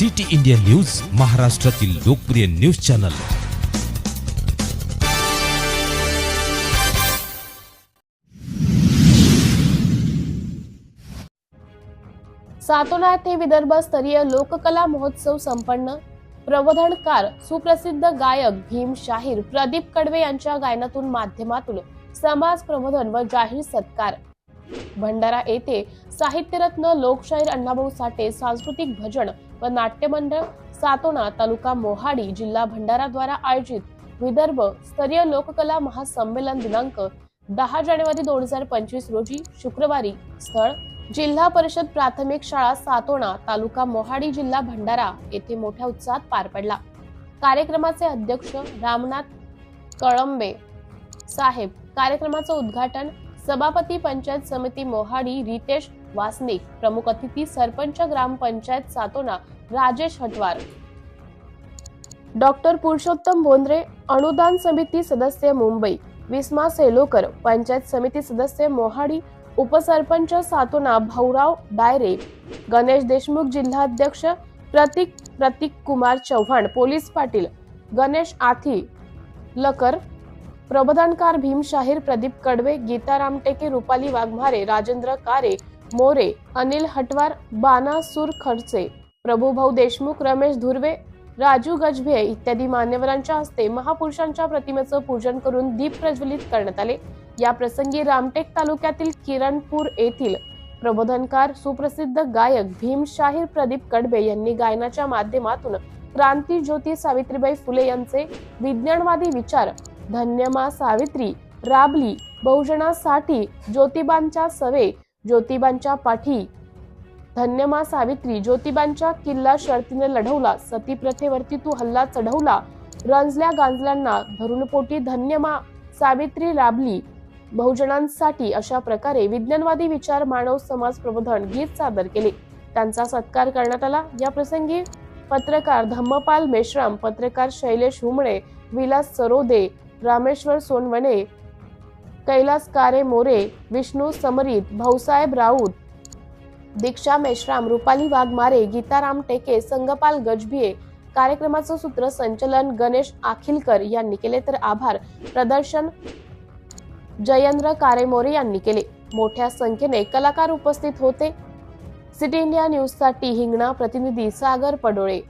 City India news महाराष्ट्रातील लोकप्रिय news channel. सातोला येथे विदर्भ स्तरीय लोककला महोत्सव संपन्न. प्रबोधनकार सुप्रसिद्ध गायक भीम शाहीर प्रदीप कडवे यांच्या गायनातून माध्यमातून समाज प्रबोधन व जाहीर सत्कार. भंडारा येथे साहित्यरत्न लोकशाहीर अण्णाभाऊ साठे सांस्कृतिक भजन व नाट्य मंडळ सातोना तालुका मोहाडी जिल्हा भंडारा द्वारा आयोजित विदर्भ स्तरीय लोककला महासंमेलन दिनांक दहा जानेवारी दोन हजार पंचवीस रोजी शुक्रवारी स्थळ जिल्हा परिषद प्राथमिक शाळा सातोणा तालुका मोहाडी जिल्हा भंडारा येथे मोठ्या उत्साहात पार पडला. कार्यक्रमाचे अध्यक्ष रामनाथ कळंबे साहेब. कार्यक्रमाचं उद्घाटन सभापती पंचायत समिती मोहाडी रितेश वासनिक प्रमुख अतिथी सरपंच ग्रामपंचायत सातोना राजेश हटवार. डॉक्टर पुरुषोत्तम बोंद्रे अनुदान समिती सदस्य मुंबई विस्मा सेलोकर पंचायत समिती सदस्य मोहाडी उपसरपंच सातोना भाऊराव डायरे गणेश देशमुख जिल्हाध्यक्ष प्रतीक प्रतीक कुमार चव्हाण पोलीस पाटील गणेश आथी लकर प्रबोधनकार भीमशाहीर प्रदीप कडवे गीता रामटेके रुपाली वाघमारे राजेंद्र कारे मोरे अनिल हटवार बानासूर खडसे प्रभुभाऊ देशमुख रमेश धुर्वे राजू गजभे इत्यादी मान्यवरांच्या हस्ते महापुरुषांच्या प्रतिमेचं पूजन करून दीप प्रज्वलित करण्यात आले. या प्रसंगी रामटेक तालुक्यातील किरणपूर येथील प्रबोधनकार सुप्रसिद्ध गायक भीमशाहीर प्रदीप कडबे यांनी गायनाच्या माध्यमातून क्रांती ज्योती सावित्रीबाई फुले यांचे विज्ञानवादी विचार धन्यमा सावित्री राबली बहुजनासाठी ज्योतिबांच्या सवे ज्योतिबांच्या पाठी. धन्यमा सावित्री ज्योतिबांच्या किल्ला शर्तीने लढवला सती प्रथेवरती तू हल्ला चढवला. रंजल्या गांजल्यांना धरुणपोटी धन्यमा सावित्री राबली. बहुजनांसाठी अशा प्रकारे विज्ञानवादी विचार मानव समाज प्रबोधन गीत सादर केले. त्यांचा सत्कार करण्यात आला. या प्रसंगी पत्रकार धम्मपाल मेश्राम पत्रकार शैलेश हुमणे विलास सरोदे रामेश्वर सोनवणे कैलास कारे मोरे विष्णू समरीत भाऊसाहेब राऊत दीक्षा मेश्राम रुपाली वाघमारे गीताराम टेके संगपाल गजभिये कार्यक्रमाचं सूत्रसंचलन गणेश आखिलकर यांनी केले. तर आभार. प्रदर्शन जयेंद्र कारेमोरे यांनी केले. मोठ्या संख्येने कलाकार उपस्थित होते. सिटी इंडिया न्यूजसाठी हिंगणा प्रतिनिधी सागर पडोळे.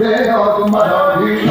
beyaz mavi